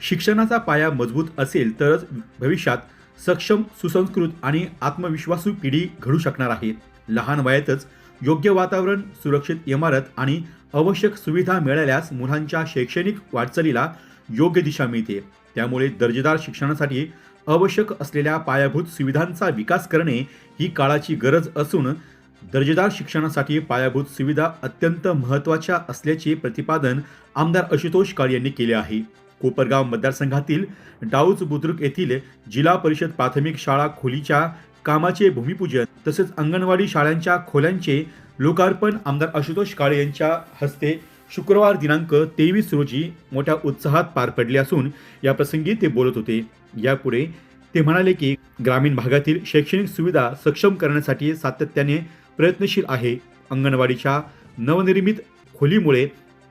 शिक्षणाचा पाया मजबूत असेल तरच भविष्यात सक्षम सुसंस्कृत आणि आत्मविश्वासू पिढी घडू शकणार आहे. लहान वयातच योग्य वातावरण सुरक्षित इमारत आणि आवश्यक सुविधा मिळाल्यास मुलांच्या शैक्षणिक वाटचालीला योग्य दिशा मिळते. त्यामुळे दर्जेदार शिक्षणासाठी आवश्यक असलेल्या पायाभूत सुविधांचा विकास करणे ही काळाची गरज असून दर्जेदार शिक्षणासाठी पायाभूत सुविधा अत्यंत महत्त्वाच्या असल्याचे प्रतिपादन आमदार आशुतोष काळे यांनी केले आहे. कोपरगाव मतदारसंघातील डाऊज बुद्रुक येथील जिल्हा परिषद प्राथमिक शाळा खोलीच्या कामाचे भूमिपूजन तसेच अंगणवाडी शाळांच्या खोल्यांचे लोकार्पण आमदार आशुतोष काळे यांच्या हस्ते शुक्रवार दिनांक तेवीस रोजी मोठ्या उत्साहात पार पडले असून या प्रसंगी ते बोलत होते. यापुढे ते म्हणाले की ग्रामीण भागातील शैक्षणिक सुविधा सक्षम करण्यासाठी सातत्याने प्रयत्नशील आहे. अंगणवाडीच्या नवनिर्मित खोलीमुळे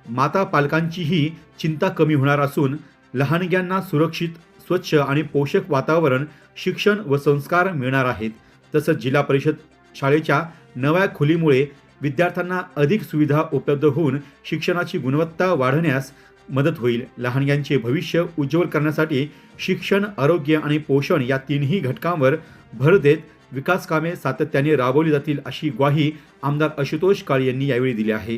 माता पालकांचीही चिंता कमी होणार असून लहानग्यांना सुरक्षित स्वच्छ आणि पोषक वातावरण शिक्षण व संस्कार मिळणार आहेत. तसंच जिल्हा परिषद शाळेच्या नव्या खोलीमुळे विद्यार्थ्यांना अधिक सुविधा उपलब्ध होऊन शिक्षणाची गुणवत्ता वाढण्यास मदत होईल. लहानग्यांचे भविष्य उज्ज्वल करण्यासाठी शिक्षण आरोग्य आणि पोषण या तिन्ही घटकांवर भर देत विकास कामे सातत्याने राबवली जातील अशी ग्वाही आमदार आशुतोष काळे यांनी यावेळी दिली आहे.